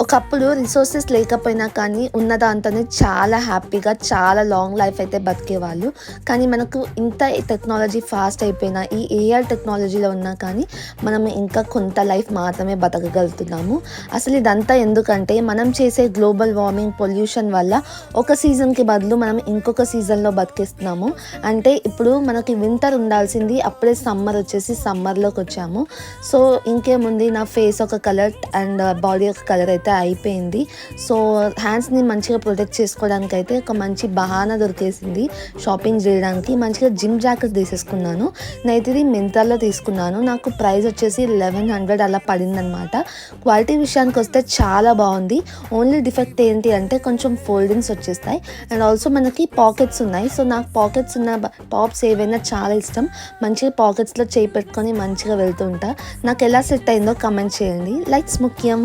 ఒకప్పుడు రిసోర్సెస్ లేకపోయినా కానీ ఉన్నదాంతోనే చాలా హ్యాపీగా చాలా లాంగ్ లైఫ్ అయితే బతికేవాళ్ళు. కానీ మనకు ఇంత టెక్నాలజీ ఫాస్ట్ అయిపోయినా ఈ ఏఆర్ టెక్నాలజీలో ఉన్నా కానీ మనం ఇంకా కొంత లైఫ్ మాత్రమే బతకగలుగుతున్నాము. అసలు ఇదంతా ఎందుకంటే మనం చేసే గ్లోబల్ వార్మింగ్ పొల్యూషన్ వల్ల ఒక సీజన్కి బదులు మనం ఇంకొక సీజన్లో బతికేస్తున్నాము. అంటే ఇప్పుడు మనకి వింటర్ ఉండాల్సింది అప్పుడే సమ్మర్ వచ్చేసి సమ్మర్లోకి వచ్చాము. సో ఇంకేముంది? నా ఫేస్ ఒక కలర్ అండ్ బాడీ ఒక కలర్ అయితే అయిపోయింది. సో హ్యాండ్స్ని మంచిగా ప్రొటెక్ట్ చేసుకోవడానికి అయితే ఒక మంచి బహానా దొరికేసింది షాపింగ్ చేయడానికి. మంచిగా జిమ్ జాకెట్ తీసేసుకున్నాను. నేనైతే ఇది మింత్రాలో తీసుకున్నాను. నాకు ప్రైస్ వచ్చేసి లెవెన్ హండ్రెడ్ అలా పడిందనమాట క్వాలిటీ విషయానికి వస్తే చాలా బాగుంది. ఓన్లీ డిఫెక్ట్ ఏంటి అంటే కొంచెం ఫోల్డింగ్స్ వచ్చేస్తాయి. అండ్ ఆల్సో మనకి పాకెట్స్ ఉన్నాయి. సో నాకు పాకెట్స్ ఉన్న టాప్స్ ఏవైనా చాలా ఇష్టం. మంచిగా పాకెట్స్లో చేయి పెట్టుకొని మంచిగా వెళ్తుంటా నాకు ఎలా సెట్ అయిందో కమెంట్ చేయండి. లైక్స్ ముఖ్యం.